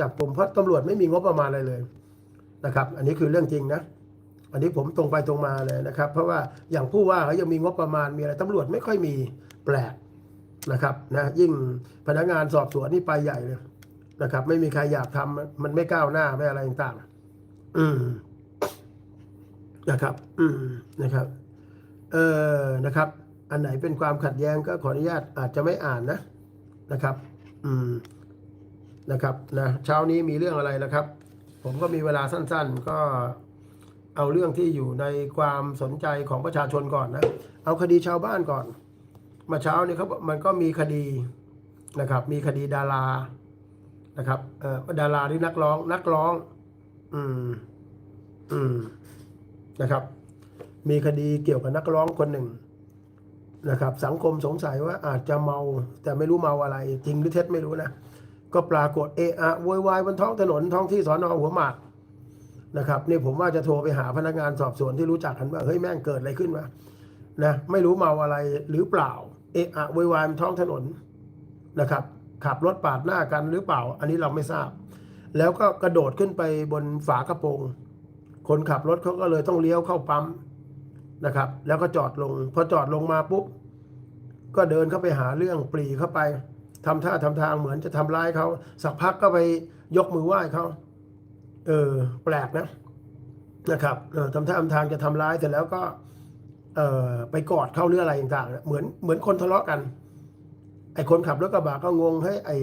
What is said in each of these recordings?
จับกลุ่มเพราะตำรวจไม่มีงบประมาณอะไรเลยนะครับ อันนี้คือเรื่องจริงนะ อันนี้ผมตรงไปตรงมาเลยนะครับ เพราะว่าอย่างผู้ว่าเขายังมีงบประมาณมีอะไรตำรวจไม่ค่อยมีแปลกนะครับนะยิ่งพนักงานสอบสวนนี่ไปใหญ่เลยนะครับ ไม่มีใครอยากทำมันไม่ก้าวหน้าไม่อะไรต่างๆอืมนะครับ อืมนะครับ เออนะครับ อันไหนเป็นความขัดแย้งก็ขออนุญาตอาจจะไม่อ่านนะนะครับ อืม นะครับนะเช้านี้มีเรื่องอะไรนะครับ ผมก็มีเวลาสั้น ๆ ก็เอาเรื่องที่อยู่ในความสนใจของประชาชนก่อนนะเอาคดีชาวบ้านก่อน มาเช้านี้เขาบอกมันก็มีคดีนะครับ มีคดีดารานะครับเอ่อดาราที่นักร้องนักร้อง อืมอืมนะครับ มีคดีเกี่ยวกับนักร้องคนหนึ่งนะครับ สังคมสงสัยว่าอาจจะเมา แต่ไม่รู้เมาอะไร จริงหรือเท็จไม่รู้นะ ก็ปรากฏเอะอะโวยวายบนท้องถนนท้องที่สอนอหัวหมากนะครับนี่ผมว่าจะโทรไปหาพนักงานสอบสวนที่รู้จักกันว่าเฮ้ยแม่งเกิดอะไรขึ้นวะนะไม่รู้เมาอะไรหรือเปล่า เอะอะโวยวายบนท้องถนนนะครับ ขับรถปาดหน้ากันหรือเปล่า อันนี้เราไม่ทราบ แล้วก็กระโดดขึ้นไปบนฝากระโปรงคนขับรถเขาก็เลยต้องเลี้ยวเข้าปั๊มนะครับ แล้วก็จอดลง พอจอดลงมาปุ๊บก็เดินเข้าไปหาเรื่องปรีเข้าไป ทำท่าทำทางเหมือนจะทำร้ายเขาสักพักก็ไปยกมือไหว้เขาเออแปลกนะนะครับเออทำท่าทำทางจะทำร้ายเสร็จแล้วก็เออไปกอดเข้าหรืออะไรต่างๆเหมือนเหมือนคนทะเลาะกันไอ้คนขับรถกระบะก็งงให้ไอ้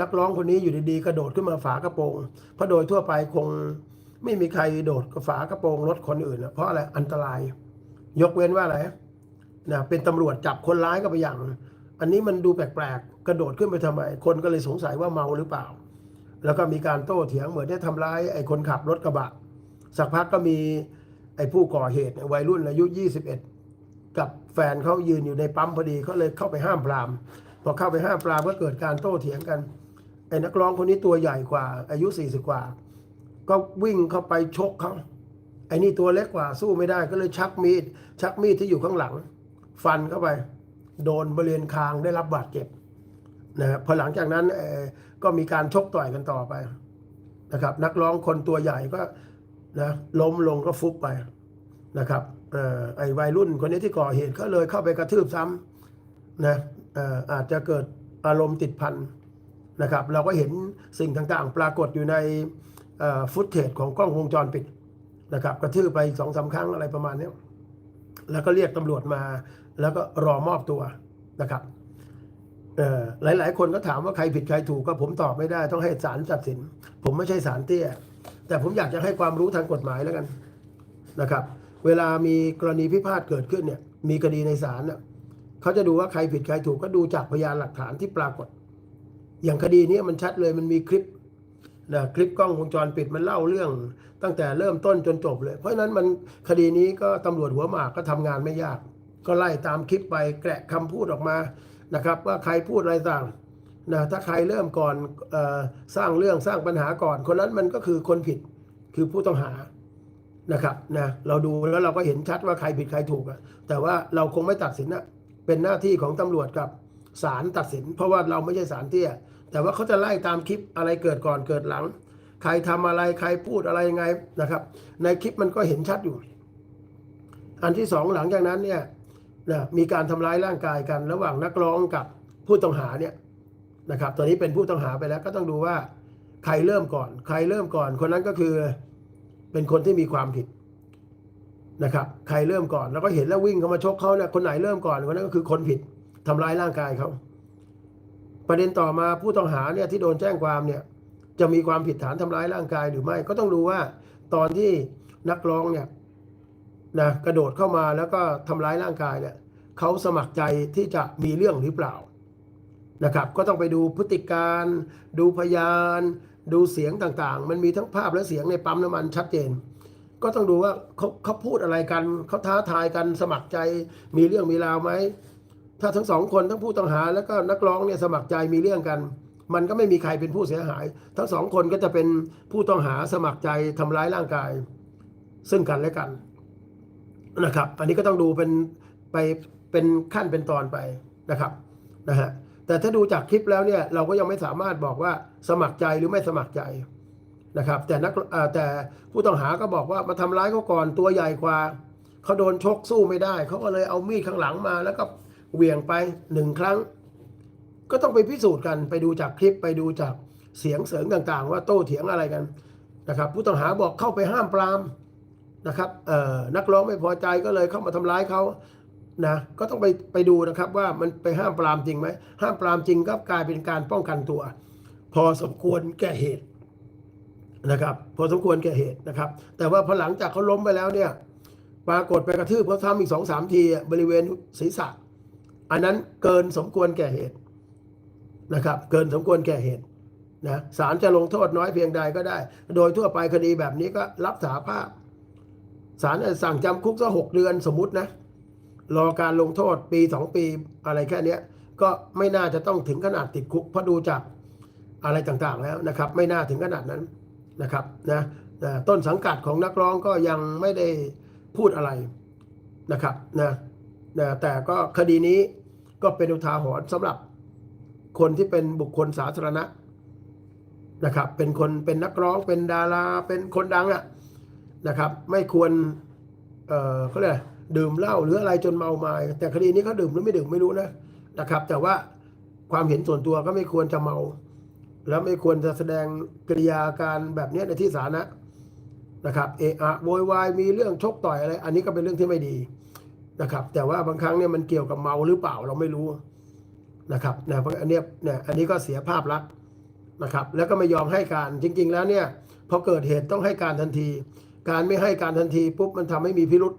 นักร้องคนนี้อยู่ดีๆกระโดดขึ้นมาฝากระโปรงเพราะโดยทั่วไปคงไม่มีใครโดดกับฝากระโปรงรถคนอื่นนะเพราะอะไรอันตราย ยกเว้นว่าอะไรนะเป็นตำรวจจับคนร้ายก็ไปอย่าง อันนี้มันดูแปลกๆกระโดดขึ้นไปทำไม คนก็เลยสงสัยว่าเมาหรือเปล่า แล้วก็มีการโต้เถียงเหมือนได้ทำร้ายไอ้คนขับรถกระบะ สักพักก็มีไอ้ผู้ก่อเหตุวัยรุ่นอายุ 21 กับแฟนเขายืนอยู่ในปั๊มพอดีเขาเลยเข้าไปห้ามปราม พอเข้าไปห้ามปรามก็เกิดการโต้เถียงกันไอ้นักร้องคนนี้ตัวใหญ่กว่า อายุ 40 กว่า ก็วิ่งเข้าไปชกเขาไอ้นี่ตัวเล็กกว่าสู้ไม่ได้ก็เลยชักมีด ชักมีดที่อยู่ข้างหลัง ฟันเข้าไป โดนบริเวณคางได้รับบาดเจ็บนะครับพอหลังจากนั้นก็มีการชกต่อยกันต่อไปนะครับ นักร้องคนตัวใหญ่ก็นะล้มลงก็ฟุบไปนะครับออไอ้วัยรุ่นคนนี้ที่ก่อเหตุก็เลยเข้าไปกระทืบซ้ำนะอออาจจะเกิดอารมณ์ติดพันนะครับ เราก็เห็นสิ่งต่างๆ ปรากฏอยู่ในฟุตเทจของกล้องวงจรปิดนะครับ กระทืบไปสองสาครั้งอะไรประมาณนี้แล้วก็เรียกตำรวจมา แล้วก็รอมอบตัวนะครับเอ่อหลายคนก็ถามว่าใครผิดใครถูกก็ผมตอบไม่ได้ต้องให้ศาลตัดสิน ผมไม่ใช่ศาลเตี้ย แต่ผมอยากจะให้ความรู้ทางกฎหมายแล้วกันนะครับ เวลามีกรณีพิพาทเกิดขึ้นเนี่ย มีคดีในศาลเน่ะเขาจะดูว่าใครผิดใครถูกก็ดูจากพยานหลักฐานที่ปรากฏ อย่างคดีนี้มันชัดเลยมันมีคลิปนะคลิปกล้องวงจรปิดมันเล่าเรื่องตั้งแต่เริ่มต้นจนจบเลย เพราะฉะนั้นมันคดีนี้ก็ตำรวจหัวหมากก็ทำงานไม่ยาก ก็ไล่ตามคลิปไปแกะคำพูดออกมานะครับ ว่าใครพูดอะไรต่างนะถ้าใครเริ่มก่อนออสร้างเรื่องสร้างปัญหาก่อน คนนั้นมันก็คือคนผิดคือผู้ต้องหานะครับนะเราดูแล้วเราก็เห็นชัดว่าใครผิดใครถูกอะแต่ว่าเราคงไม่ตัดสินอะเป็นหน้าที่ของตำรวจกับศาลตัดสิน เพราะว่าเราไม่ใช่ศาลเตี้ย แต่ว่าเขาจะไล่ตามคลิปอะไรเกิดก่อนเกิดหลัง ใครทำอะไรใครพูดอะไรยังไงนะครับ ในคลิปมันก็เห็นชัดอยู่ อันที่สองหลังจากนั้นเนี่ย นะมีการทำร้ายร่างกายกันระหว่างนักร้องกับผู้ต้องหาเนี่ยนะครับตอนนี้เป็นผู้ต้องหาไปแล้วก็ต้องดูว่าใครเริ่มก่อน ใครเริ่มก่อน คนนั้นก็คือเป็นคนที่มีความผิดนะครับ ใครเริ่มก่อนแล้วก็เห็นแล้ววิ่งเข้ามาชกเขาเนี่ยคนไหนเริ่มก่อนคนนั้นก็คือคนผิดทำร้ายร่างกายเขาประเด็นต่อมาผู้ต้องหาเนี่ยที่โดนแจ้งความเนี่ยจะมีความผิดฐานทำร้ายร่างกายหรือไม่ก็ต้องดูว่าตอนที่นักร้องเนี่ย นะกระโดดเข้ามาแล้วก็ทำร้ายร่างกายเนี่ยเขาสมัครใจที่จะมีเรื่องหรือเปล่านะครับ ก็ต้องไปดูพฤติการ ดูพยาน ดูเสียงต่างๆ มันมีทั้งภาพและเสียงในปั๊มน้ำมันชัดเจน ก็ต้องดูว่าเขาเขาพูดอะไรกันเขาท้าทายกันสมัครใจมีเรื่องมีราวไหมถ้าทั้งสองคนทั้งผู้ต้องหาแล้วก็นักร้องเนี่ยสมัครใจมีเรื่องกัน มันก็ไม่มีใครเป็นผู้เสียหาย ทั้งสองคนก็จะเป็นผู้ต้องหาสมัครใจทำร้ายร่างกาย ซึ่งกันและกัน นะครับ อันนี้ก็ต้องดูเป็นไปเป็นขั้นเป็นตอนไปนะครับนะฮะแต่ถ้าดูจากคลิปแล้วเนี่ยเราก็ยังไม่สามารถบอกว่าสมัครใจหรือไม่สมัครใจนะครับ แต่นักแต่ผู้ต้องหาก็บอกว่ามาทำร้ายเขาก่อนตัวใหญ่กว่าเขาโดนชกสู้ไม่ได้เขาก็เลยเอามีดข้างหลังมา แล้วก็เหวี่ยงไปหนึ่งครั้ง ก็ต้องไปพิสูจน์กันไปดูจากคลิปไปดูจากเสียงเสริงต่างๆ ว่าโต้เถียงอะไรกันนะครับ ผู้ต้องหาบอกเข้าไปห้ามปราม นะครับนักร้องไม่พอใจก็เลยเข้ามาทำร้ายเขานะก็ต้องไปไปดูนะครับว่ามันไปห้ามปรามจริงไหมห้ามปรามจริงก็กลายเป็นการป้องกันตัว พอสมควรแก่เหตุนะครับ พอสมควรแก่เหตุนะครับ แต่ว่าพอหลังจากเขาล้มไปแล้วเนี่ยปรากฏไปกระทืบเขาทำอีกสองสามทีบริเวณศีรษะ อันนั้นเกินสมควรแก่เหตุนะครับ เกินสมควรแก่เหตุนะศาลจะลงโทษน้อยเพียงใดก็ได้ โดยทั่วไปคดีแบบนี้ก็รับสาภาพ ศาลสั่งจำคุกสักหกเดือนสมมตินะ รอการลงโทษปีสองปีอะไรแค่นี้ก็ไม่น่าจะต้องถึงขนาดติดคุกเพราะดูจากอะไรต่างๆแล้วนะครับ ไม่น่าถึงขนาดนั้นนะครับนะต้นสังกัดของนักร้องก็ยังไม่ได้พูดอะไรนะครับนะนะแต่ก็คดีนี้ก็เป็นอุทาหรณ์สำหรับคนที่เป็นบุคคลสาธารณะนะครับ เป็นคนเป็นนักร้องเป็นดาราเป็นคนดังอะ นะครับ ไม่ควรเอ่อเขาเรียกดื่มเหล้าหรืออะไรจนเมาไมา้แต่คดีนี้เขาดื่มหรือไม่ดื่มไม่รู้นะนะครับ แต่ว่าความเห็นส่วนตัวก็ไม่ควรจะเมา แล้วไม่ควรจะแสดงกิริยาการแบบนี้ในที่สาธารณะนะครับเอะอะโวยวายมีเรื่องชกต่อยอะไร อันนี้ก็เป็นเรื่องที่ไม่ดีนะครับ แต่ว่าบางครั้งเนี่ยมันเกี่ยวกับเมาหรือเปล่าเราไม่รู้นะครับนะเพราะอันเนี้ยเนี่ยอันนี้ก็เสียภาพลักษณ์นะครับ แล้วก็ไม่ยอมให้การจริง ๆ แล้วเนี่ยพอเกิดเหตุต้องให้การทันที การไม่ให้การทันทีปุ๊บมันทำให้มีพิรุษ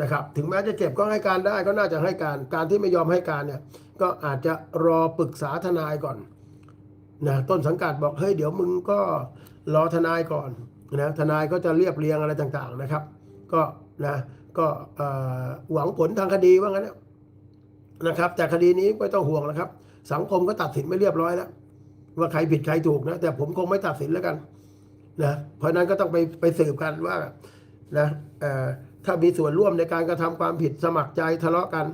นะครับ ถึงแม้จะเจ็บก็ให้การได้ก็น่าจะให้การ การที่ไม่ยอมให้การเนี่ย ก็อาจจะรอปรึกษาทนายก่อนนะต้นสังกัดบอกเฮ้ยเดี๋ยวมึงก็รอทนายก่อนนะทนายก็จะเรียบเรียงอะไรต่างๆนะครับ ก็นะก็หวังผลทางคดีว่างั้นนะครับ แต่คดีนี้ไม่ต้องห่วงนะครับ สังคมก็ตัดสินไม่เรียบร้อยแล้วว่าใครผิดใครถูกนะ แต่ผมคงไม่ตัดสินแล้วกัน นะเพราะนั้นก็ต้องไปไปสืบกันว่านะถ้ามีส่วนร่วมในการกระทำความผิดสมัครใจทะเลาะกัน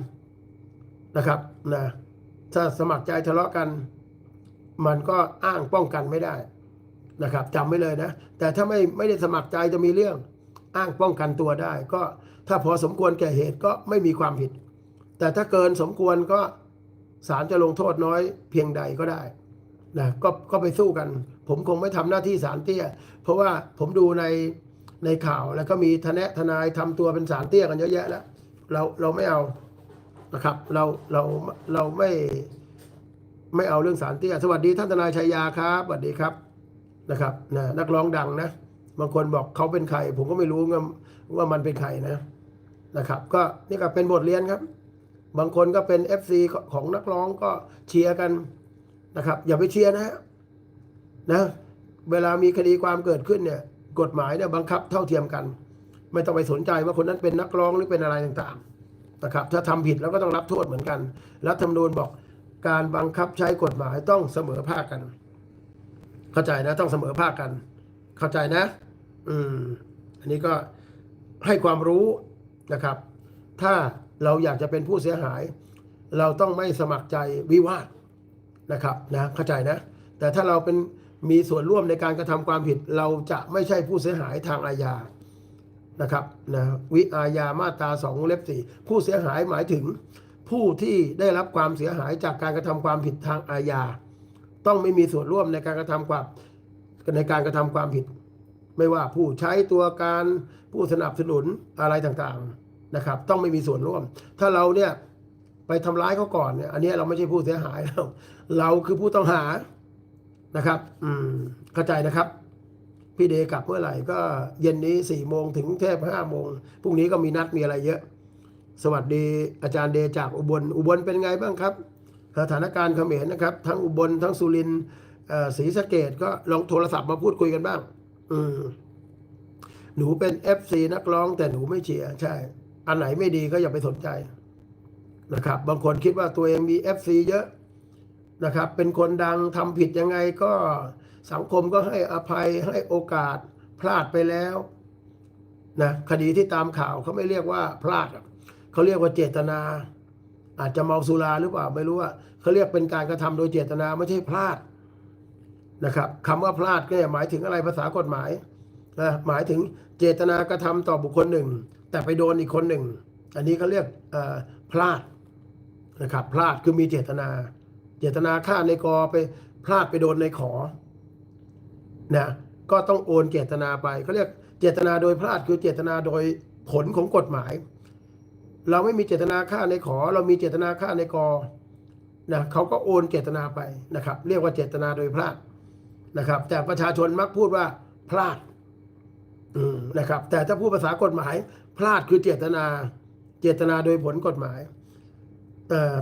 นะครับนะถ้าสมัครใจทะเลาะกัน มันก็อ้างป้องกันไม่ได้นะครับจำไว้เลยนะ แต่ถ้าไม่ไม่ได้สมัครใจจะมีเรื่องอ้างป้องกันตัวได้ ก็ถ้าพอสมควรแก่เหตุก็ไม่มีความผิด แต่ถ้าเกินสมควรก็ศาลจะลงโทษน้อยเพียงใดก็ได้นะก็ก็ไปสู้กัน ผมคงไม่ทำหน้าที่ศาลเตี้ย เพราะว่าผมดูในในข่าวแล้วก็มีทนายทนายทำตัวเป็นศาลเตี้ยกันเยอะแยะแล้วเราเราไม่เอานะครับ เราเราเราไม่ไม่เอาเรื่องสารเตี้ย สวัสดีท่านทนายชัยยาครับสวัสดีครับนะครับนะนักร้องดังนะบางคนบอกเขาเป็นใคร ผมก็ไม่รู้ว่าว่ามันเป็นใครนะนะครับ ก็นี่ก็เป็นบทเรียนครับ บางคนก็เป็น FC ของนักร้องก็เชียร์กันนะครับ อย่าไปเชียร์นะฮะ นะเวลามีคดีความเกิดขึ้นเนี่ยกฎหมายเนี่ยบังคับเท่าเทียมกัน ไม่ต้องไปสนใจว่าคนนั้นเป็นนักร้องหรือเป็นอะไรต่างๆนะครับถ้าทำผิดแล้วก็ต้องรับโทษเหมือนกัน รัฐธรรมนูญบอกการบังคับใช้กฎหมายต้องเสมอภาคกัน เข้าใจนะต้องเสมอภาคกัน เข้าใจนะ อืม อันนี้ก็ให้ความรู้นะครับ ถ้าเราอยากจะเป็นผู้เสียหาย เราต้องไม่สมัครใจวิวาทนะครับนะเข้าใจนะ แต่ถ้าเราเป็น มีส่วนร่วมในการกระทำความผิด เราจะไม่ใช่ผู้เสียหายทางอาญานะครับนะวิอาญามาตราสองเล็บสี่ผู้เสียหายหมายถึง ผู้ที่ได้รับความเสียหายจากการกระทำความผิดทางอาญา ต้องไม่มีส่วนร่วมในการกระทำความในการกระทำความผิด ไม่ว่าผู้ใช้ตัวการผู้สนับสนุนอะไรต่างๆนะครับ ต้องไม่มีส่วนร่วม ถ้าเราเนี่ยไปทำร้ายเขาก่อนเนี่ยอันนี้เราไม่ใช่ผู้เสียหายแล้วเราคือผู้ต้องหา นะครับ อืมเข้าใจนะครับ พี่เดกลับเมื่อไหร่ก็เย็นนี้สี่โมงถึงเทพห้าโมงพรุ่งนี้ก็มีนัดมีอะไรเยอะ สวัสดีอาจารย์เดจากอุบล อุบลเป็นไงบ้างครับ สถานการณ์เขมรนะครับ ทั้งอุบลทั้งสุรินทร์ศรีสะเกดก็ลองโทรศัพท์มาพูดคุยกันบ้าง อืมหนูเป็น FC นักร้อง แต่หนูไม่เชียร์ใช่ อันไหนไม่ดีก็อย่าไปสนใจนะครับ บางคนคิดว่าตัวเองมี FC เยอะ นะครับ เป็นคนดังทำผิดยังไงก็สังคมก็ให้อภัยให้โอกาสพลาดไปแล้วนะคดีที่ตามข่าวเขาไม่เรียกว่าพลาดเขาเรียกว่าเจตนา อาจจะเมาสุราหรือเปล่าไม่รู้ว่าเขาเรียกเป็นการกระทำโดยเจตนาไม่ใช่พลาดนะครับคำว่าพลาดก็หมายถึงอะไรภาษากฎหมายนะหมายถึงเจตนากระทำต่อบุคคลหนึ่ง แต่ไปโดนอีกคนหนึ่ง อันนี้เขาเรียกพลาดนะครับพลาดคือมีเจตนา เจตนาฆ่าในกอไปพลาดไปโดนในขอนะก็ต้องโอนเจตนาไปเขาเรียกเจตนาโดยพลาดคือเจตนาโดยผลของกฎหมาย เราไม่มีเจตนาฆ่าในขอ เรามีเจตนาฆ่าในกอนะเขาก็โอนเจตนาไปนะครับ เรียกว่าเจตนาโดยพลาดนะครับ แต่ประชาชนมักพูดว่าพลาดนะครับ แต่ถ้าพูดภาษากฎหมาย พลาดคือเจตนา เจตนาโดยผลกฎหมาย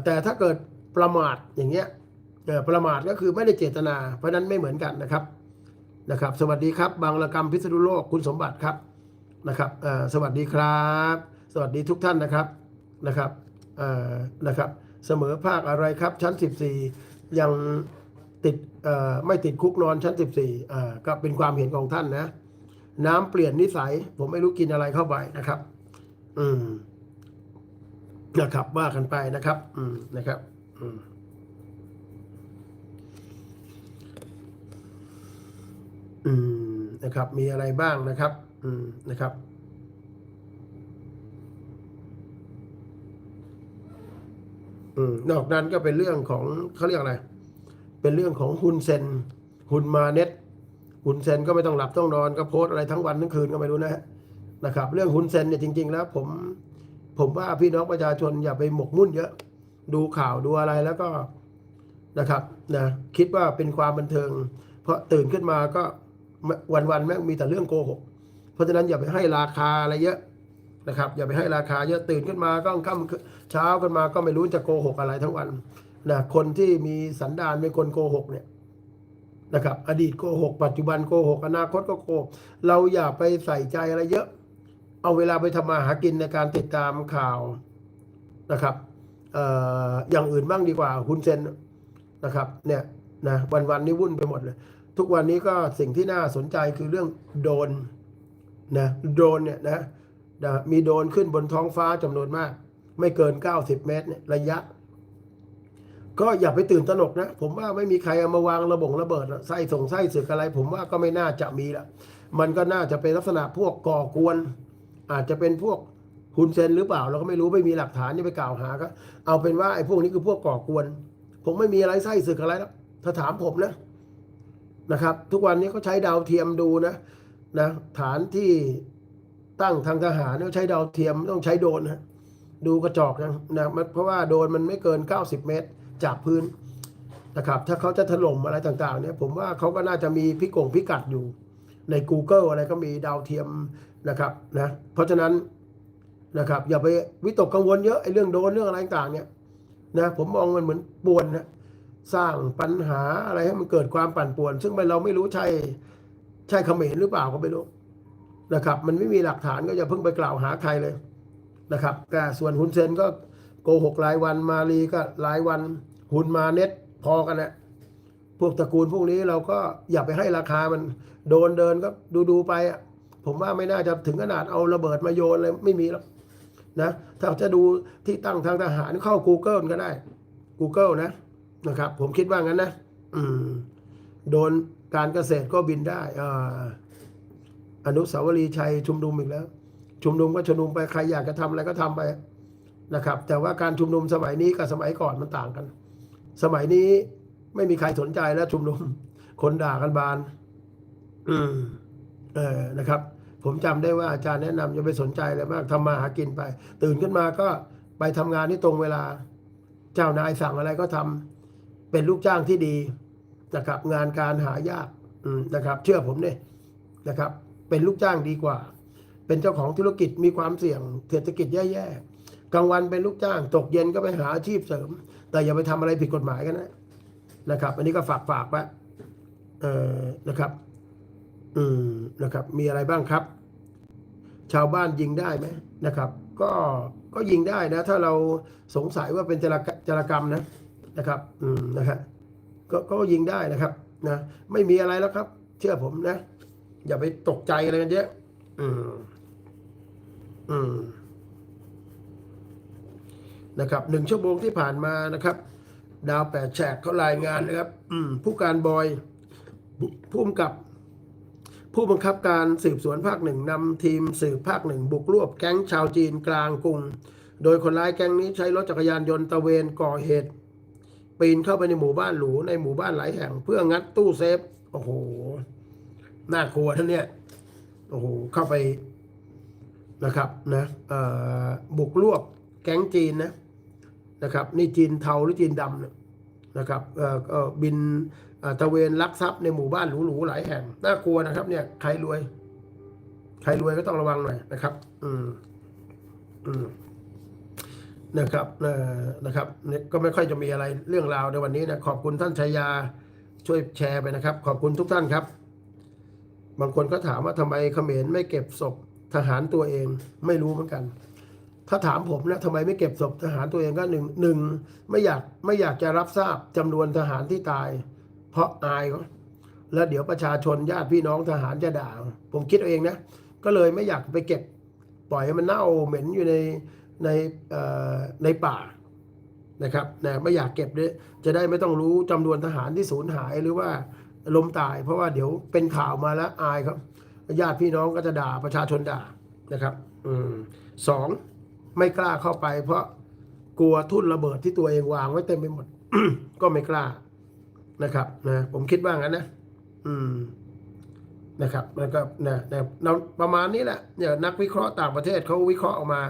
แต่ถ้าเกิด ประมาทอย่างเงี้ยเออประมาทก็คือไม่ได้เจตนา เพราะนั้นไม่เหมือนกันนะครับนะครับ สวัสดีครับ บางระกรรมพิษณุโลกคุณสมบัติครับนะครับเออสวัสดีครับ สวัสดีทุกท่านนะครับนะครับเออนะครับเสมอภาคอะไรครับ ชั้น 14 ยังติดเออไม่ติดคุกนอนชั้น 14อ่ก็เป็นความเห็นของท่านนะ น้ำเปลี่ยนนิสัย ผมไม่รู้กินอะไรเข้าไปนะครับ อืมนะครับว่ากันไปนะครับ อืมนะครับ อืมอืมนะครับ มีอะไรบ้างนะครับ อืมนะครับอืมนอกนั้นก็เป็นเรื่องของเขาเรียกอะไร เป็นเรื่องของฮุนเซนฮุนมาเน็ตฮุนเซนก็ไม่ต้องหลับต้องนอนก็โพสอะไรทั้งวันทั้งคืนก็ไม่รู้นะฮะนะครับ เรื่องฮุนเซนเนี่ยจริง ๆ แล้ว ผม ผมว่าพี่น้องประชาชนอย่าไปหมกมุ่นเยอะ ดูข่าวดูอะไรแล้วก็นะครับนะคิดว่าเป็นความบันเทิง เพราะตื่นขึ้นมาก็วันๆแม่งมีแต่เรื่องโกหก เพราะฉะนั้นอย่าไปให้ราคาอะไรเยอะนะครับ อย่าไปให้ราคาเยอะตื่นขึ้นมาก็ค่ำเช้าขึ้นมาก็ไม่รู้จะโกหกอะไรทั้งวันนะคนที่มีสันดานเป็นคนโกหกเนี่ยนะครับ อดีตโกหก ปัจจุบันโกหก อนาคตก็โกหกเราอย่าไปใส่ใจอะไรเยอะ เอาเวลาไปทำมาหากินในการติดตามข่าวนะครับ อย่างอื่นบ้างดีกว่าคุณเซนนะครับเนี่ยนะวันวันนี้วุ่นไปหมดเลย ทุกวันนี้ก็สิ่งที่น่าสนใจคือเรื่องโดรนนะโดรนเนี่ยนะนะมีโดรนขึ้นบนท้องฟ้าจำนวนมาก ไม่เกิน 90 เมตรเนี่ยระยะ ก็อย่าไปตื่นตระหนกนะ ผมว่าไม่มีใครเอามาวางระบงระเบิดไส้ส่งไส้สึกอะไร ผมว่าก็ไม่น่าจะมีละมันก็น่าจะเป็นลักษณะพวกก่อกวน อาจจะเป็นพวก ฮุนเซนหรือเปล่าเราก็ไม่รู้ไม่มีหลักฐานที่ไปกล่าวหาก็เอาเป็นว่าไอ้พวกนี้คือพวกก่อกวน ผมไม่มีอะไรไส้สึกอะไรแล้วถ้าถามผมนะนะครับ ทุกวันนี้เขาใช้ดาวเทียมดูนะนะฐานที่ตั้งทางทหารเนี่ยใช้ดาวเทียมต้องใช้โดรนนะดูกระจอกนะนะเพราะว่าโดรนมันไม่เกิน 90 เมตรจากพื้นนะครับถ้าเขาจะถล่มอะไรต่างๆเนี่ยผมว่าเขาก็น่าจะมีพิกงพิกัดอยู่ใน Google อะไรก็มีดาวเทียมนะครับนะเพราะฉะนั้น นะครับ อย่าไปวิตกกังวลเยอะไอ้เรื่องโดนเรื่องอะไรต่างเนี่ยนะผมมองมันเหมือนป่วนนะสร้างปัญหาอะไรให้มันเกิดความปั่นป่วน ซึ่งเราไม่รู้ใช่ใช่เขมรหรือเปล่าก็ไม่รู้นะครับ มันไม่มีหลักฐานก็อย่าเพิ่งไปกล่าวหาใครเลยนะครับแต่ส่วนฮุนเซนก็โกหกรายวันมาลีก็รายวันฮุนมาเน็ตพอกันนะพวกตระกูลพวกนี้เราก็อย่าไปให้ราคามันโดนเดินก็ดูดูๆไปอะผมว่าไม่น่าจะถึงขนาดเอาระเบิดมาโยนเลยไม่มีแล้ว นะถ้าจะดูที่ตั้งทางทหารเข้า Google ก็ได้ Google นะนะครับ ผมคิดว่างั้นนะโดนการเกษตรก็บินได้อาอนุสาวรีย์ชัยชุมนุมอีกแล้ว ชุมนุมก็ชุมนุมไปใครอยากจะทำอะไรก็ทำไปนะครับ แต่ว่าการชุมนุมสมัยนี้กับสมัยก่อนมันต่างกัน สมัยนี้ไม่มีใครสนใจแล้วชุมนุม คนด่ากันบาน อืมเออนะครับ ผมจำได้ว่าอาจารย์แนะนำอย่าไปสนใจอะไรมากทำมาหากินไป ตื่นขึ้นมาก็ไปทำงานที่ตรงเวลา เจ้านายสั่งอะไรก็ทำเป็นลูกจ้างที่ดีนะครับ งานการหายากนะครับ เชื่อผมเนี่ยนะครับ เป็นลูกจ้างดีกว่า เป็นเจ้าของธุรกิจมีความเสี่ยงเศรษฐกิจแย่ๆกลางวันเป็นลูกจ้าง ตกเย็นก็ไปหาอาชีพเสริม แต่อย่าไปทำอะไรผิดกฎหมายกันนะนะครับ อันนี้ก็ฝากฝากไว้เออนะครับ อืมนะครับ มีอะไรบ้างครับ ชาวบ้านยิงได้ไหมนะครับ ก็ก็ยิงได้นะ ถ้าเราสงสัยว่าเป็นจรกจรกรรมนะนะครับอืมนะฮะก็ก็ยิงได้นะครับนะไม่มีอะไรแล้วครับ เชื่อผมนะ อย่าไปตกใจอะไรกันเยอะอืมอืมนะครับหนึ่งชั่วโมงที่ผ่านมานะครับ ดาวแปดแฉกเขารายงานนะครับ อืมผู้การบอยผู้ผู้กำกับ ผู้บังคับการสืบสวนภาคหนึ่งนำทีมสืบภาคหนึ่งบุกรวบแก๊งชาวจีนกลางกรุง โดยคนร้ายแก๊งนี้ใช้รถจักรยานยนต์ตะเวนก่อเหตุ ปีนเข้าไปในหมู่บ้านหรูในหมู่บ้านหลายแห่ง เพื่องัดตู้เซฟ โอ้โห น่ากลัวท่านเนี่ย โอ้โห เข้าไปนะครับนะบุกรวบแก๊งจีนนะนะครับ นี่จีนเทาหรือจีนดำเนี่ย นะครับเอ่อบินตะเวนลักทรัพย์ในหมู่บ้านหรูๆหลายแห่งน่ากลัวนะครับ เนี่ยใครรวย ใครรวยก็ต้องระวังหน่อยนะครับ อืมอืมนะครับเอ่อนะครับเนี่ยก็ไม่ค่อยจะมีอะไรเรื่องราวในวันนี้นะขอบคุณท่านชัยยาช่วยแชร์ไปนะครับ ขอบคุณทุกท่านครับ บางคนก็ถามว่าทำไมเขมรไม่เก็บศพทหารตัวเองไม่รู้เหมือนกัน ถ้าถามผมนะทำไมไม่เก็บศพทหารตัวเองก็หนึ่งหนึ่งไม่อยากไม่อยากจะรับทราบจำนวนทหารที่ตาย เพราะอายเขาแล้วเดี๋ยวประชาชนญาติพี่น้องทหารจะด่าผมคิดเอาเองนะ ก็เลยไม่อยากไปเก็บ ปล่อยให้มันเน่าเหม็นอยู่ในในในป่านะครับนะไม่อยากเก็บด้วยจะได้ไม่ต้องรู้จำนวนทหารที่สูญหายหรือว่าล้มตาย เพราะว่าเดี๋ยวเป็นข่าวมาแล้วอายครับญาติพี่น้องก็จะด่าประชาชนด่านะครับ อืมสอง ไม่กล้าเข้าไป เพราะกลัวทุ่นระเบิดที่ตัวเองวางไว้เต็มไปหมด ก็ไม่กล้านะครับนะผมคิดว่างั้นนะอืมนะครับแล้วก็นะนะนะประมาณนี้แหละเนี่ยนักวิเคราะห์ต่างประเทศเขาวิเคราะห์ออกมา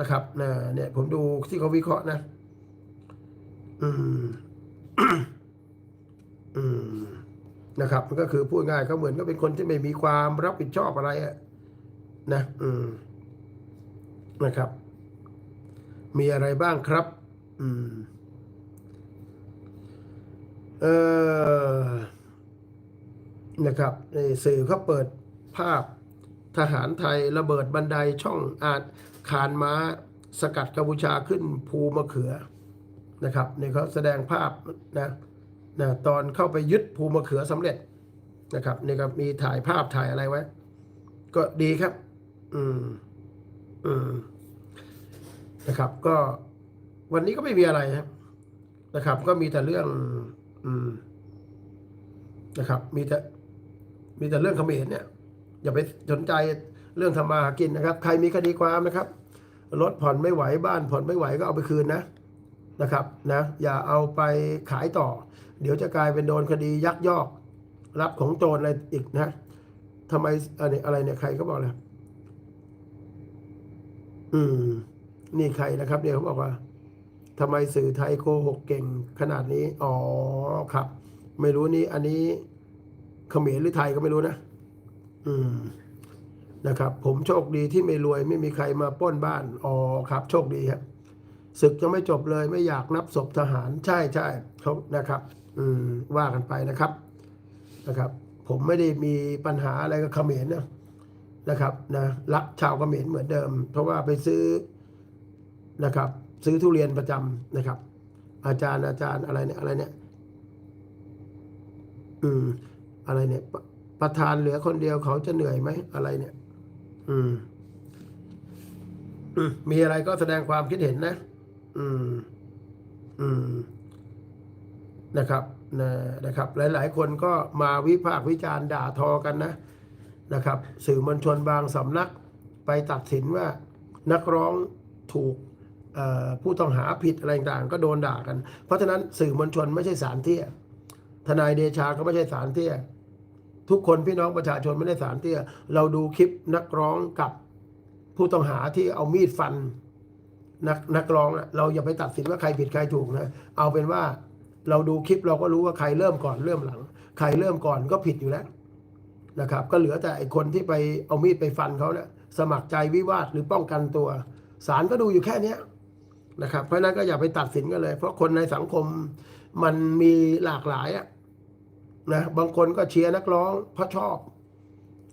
นะครับนะเนี่ยผมดูที่เขาวิเคราะห์นะ อืม อืมนะครับ มันก็คือพูดง่ายเขาเหมือนก็เป็นคนที่ไม่มีความรับผิดชอบอะไรอะนะ อืม นะครับ มีอะไรบ้างครับ อืม เออนะครับในสื่อเขาเปิดภาพทหารไทยระเบิดบันไดช่องอาจคานม้าสกัดกัมพูชาขึ้นภูมะเขือนะครับนี่เขาแสดงภาพนะนะตอนเข้าไปยึดภูมะเขือสำเร็จนะครับนี่ครับมีถ่ายภาพถ่ายอะไรไว้ ก็ดีครับ อืมอืม นะครับ ก็วันนี้ก็ไม่มีอะไรครับนะครับ ก็มีแต่เรื่อง อืมนะครับ มีแต่ มีแต่เรื่องเขมรเนี่ย อย่าไปสนใจเรื่องทำมาหากินนะครับ ใครมีคดีความนะครับรถผ่อนไม่ไหวบ้านผ่อนไม่ไหวก็เอาไปคืนนะนะครับนะ อย่าเอาไปขายต่อ เดี๋ยวจะกลายเป็นโดนคดียักยอก รับของโจรอะไรอีกนะทำไมอะไรเนี่ยใครก็บอกเลยอืม นี่ใครนะครับเนี่ยเขาบอกว่าทำไมสื่อไทยโกหกเก่งขนาดนี้ อ๋อครับ ไม่รู้นี่อันนี้เขมรหรือไทยก็ไม่รู้นะ อืมนะครับ ผมโชคดีที่ไม่รวยไม่มีใครมาป้นบ้าน อ๋อครับ โชคดีครับศึกยังไม่จบเลยไม่อยากนับศพทหารใช่ใช่เขานะครับ อืมว่ากันไปนะครับนะครับ ผมไม่ได้มีปัญหาอะไรกับเขมรนะนะครับนะรักชาวเขมรเหมือนเดิม เพราะว่าไปซื้อ นะครับ ซื้อทุเรียนประจำนะครับ อาจารย์อาจารย์อะไรเนี่ยอะไรเนี่ยอืมอะไรเนี่ยปประธานเหลือคนเดียวเขาจะเหนื่อยไหมอะไรเนี่ยอืมอืมมีอะไรก็แสดงความคิดเห็นนะ อืม อืม นะครับนะนะครับ หลาย ๆ คนก็มาวิพากษ์วิจารณ์ด่าทอกันนะ นะครับ สื่อมวลชนบางสำนัก ไปตัดสินว่านักร้องถูก ผู้ต้องหาผิดอะไรต่างก็โดนด่ากัน เพราะฉะนั้นสื่อมวลชนไม่ใช่สารเตี้ยทนายเดชาก็ไม่ใช่สารเตี้ยทุกคนพี่น้องประชาชนไม่ได้สารเตี้ยเราดูคลิปนักร้องกับผู้ต้องหาที่เอามีดฟัน นักนักร้องเราอย่าไปตัดสินว่าใครผิดใครถูกนะเอาเป็นว่าเราดูคลิปเราก็รู้ว่าใครเริ่มก่อนเริ่มหลัง ใครเริ่มก่อนก็ผิดอยู่แล้วนะครับ ก็เหลือแต่ไอคนที่ไปเอามีดไปฟันเขาเนี่ยสมัครใจวิวาทหรือป้องกันตัว ศาลก็ดูอยู่แค่เนี้ย นะครับ เพราะนั้นก็อย่าไปตัดสินกันเลย เพราะคนในสังคมมันมีหลากหลายอะนะบางคนก็เชียร์นักร้องเพราะชอบ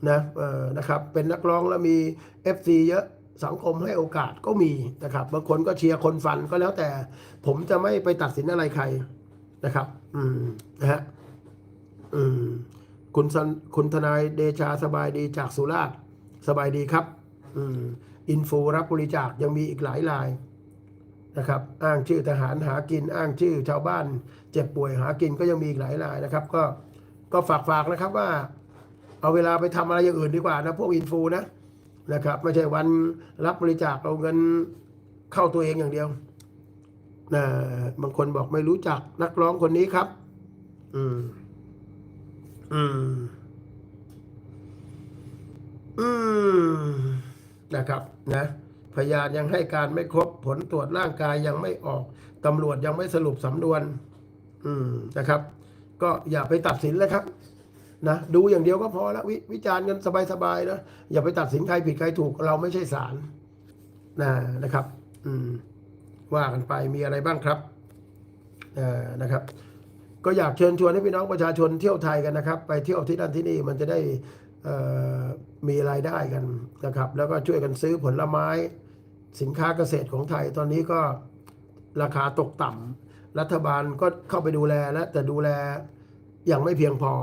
นะเออนะครับ เป็นนักร้องแล้วมี FC เยอะสังคมให้โอกาสก็มีนะครับ บางคนก็เชียร์คนฟันก็แล้วแต่ ผมจะไม่ไปตัดสินอะไรใครนะครับ อืมนะฮะอืมคุณสันคุณทนายเดชาสบายดีจากสุราษฎร์สบายดีครับ อืมอินฟูรับบริจาคยังมีอีกหลายราย นะครับ อ้างชื่อทหารหากิน อ้างชื่อชาวบ้าน เจ็บป่วยหากินก็ยังมีอีกหลายรายนะครับ ก็ก็ฝากฝากนะครับว่า เอาเวลาไปทำอะไรอย่างอื่นดีกว่านะพวกอินฟูนะนะครับ ไม่ใช่วันรับบริจาคเอาเงินเข้าตัวเองอย่างเดียวนะบางคนบอกไม่รู้จักนักร้องคนนี้ครับ อืม อืม อืม นะครับ นะ พยานยังให้การไม่ครบผลตรวจร่างกายยังไม่ออกตำรวจยังไม่สรุปสำนวน อืมนะครับ ก็อย่าไปตัดสินเลยครับนะดูอย่างเดียวก็พอแล้วววิจารณ์กันสบายๆนะอย่าไปตัดสินใครผิดใครถูกเราไม่ใช่ศาลนะนะครับ อืมว่ากันไปมีอะไรบ้างครับเอ่อนะครับ ก็อยากเชิญชวนให้พี่น้องประชาชนเที่ยวไทยกันนะครับ ไปเที่ยวที่นั่นที่นี่มันจะได้มีรายได้กันนะครับ แล้วก็ช่วยกันซื้อผลไม้ สินค้าเกษตรของไทยตอนนี้ก็ราคาตกต่ำรัฐบาลก็เข้าไปดูแลแล้วแต่ดูแลอย่างไม่เพียงพอ